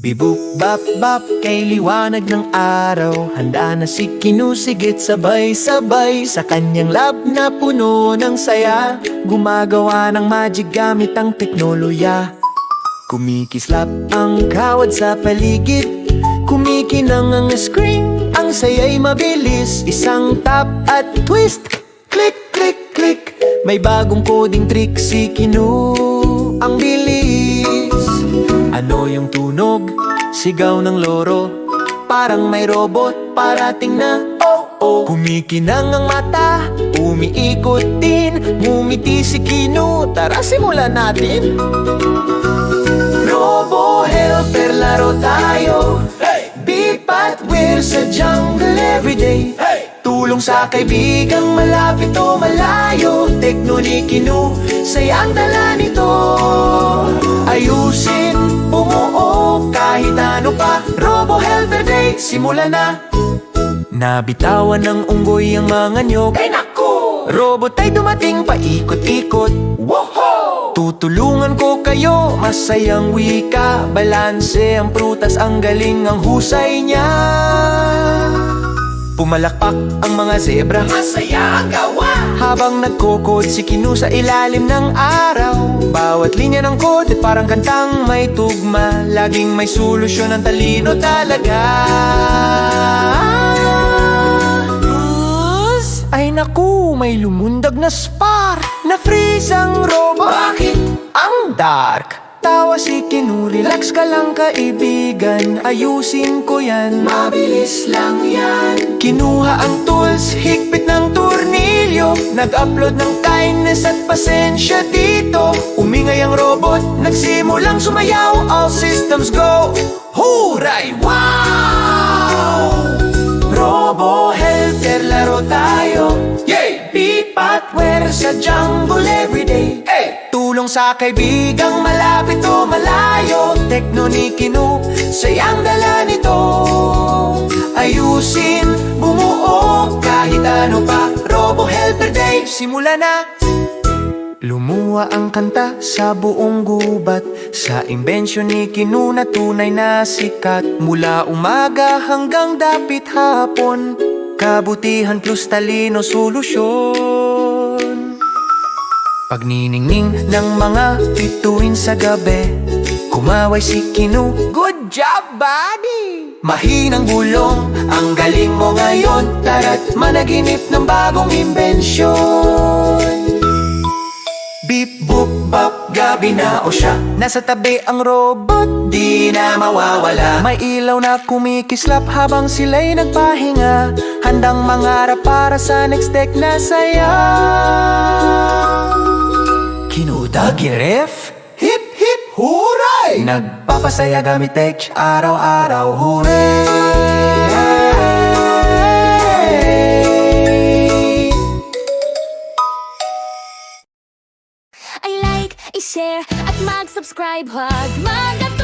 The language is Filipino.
Bibuk bap bap kay liwanag ng araw. Handa na si kinusigit sabay-sabay Sa kanyang lab na puno ng saya. Gumagawa ng magic gamit ang teknoloya Kumikislap ang kawad sa paligid. Kumikinang ang screen Ang saya'y mabilis. Isang tap at twist Click, click, click. May bagong coding trick si Kinu. Ang bilis Ano yung tunog? Sigaw ng loro. Parang may robot parating na Oh, oh. Kumikinang ang mata Umiikot din. Ngumiti si Kinu Tara simulan natin. Robo helper laro tayo. Hey! Beep at we're sa jungle everyday. Hey! Tulong sa kaibigang malapit o malayo. Tekno ni Kinu, sayang dala nito simula na. Nabitawan ng unggoy ang mga nyog. Ay naku! Robot ay dumating paikot-ikot. Woho! Tutulungan ko kayo, masayang wika. Balanse ang prutas, ang galing ang husay niya Pumalakpak ang mga zebra. Masaya ang gawa. Habang nagkokod si Kinu sa ilalim ng araw. Bawat linya ng code at parang kantang may tugma. Laging may solusyon ang talino talaga. Us, Ay naku, may lumundag na spar Na-freeze ang robot. Bakit? Ang dark? Tawa si Kinu, relax ka lang kaibigan. Ayusin ko yan. Mabilis lang yan Kinuha ang tools, higpit ng tornilyo. Nag-upload ng kindness at pasensya dito. Umingay ang robot, nagsimulang sumayaw. All systems go, huray, wow! Robo helper laro tayo. Yay! Beep at wear sa jungle everyday. Hey! Tulong sa kaibigang malapit o malayo. Tekno ni Kinu, sayang dala nito helper day, simula na. Lumuwa ang kanta sa buong gubat. Sa imbensyon ni Kinu na tunay na sikat. Mula umaga hanggang dapit hapon Kabutihan plus talino solusyon. Pagniningning ng mga bituin sa gabi Kumaway si Kinu. Good job, buddy! Mahinang bulong, ang galing mo ngayon Tara't managinip ng bagong imbensyon. Beep boop bop, gabi na o siya. Nasa tabi ang robot, di na mawawala. May ilaw na kumikislap habang sila'y nagpahinga. Handang mangarap para sa next tech na saya. Kinudagi ref. Hip hip huray Nagpapasaya gamit tech araw-araw Hooray mag-share at mag-subscribe hug, mag.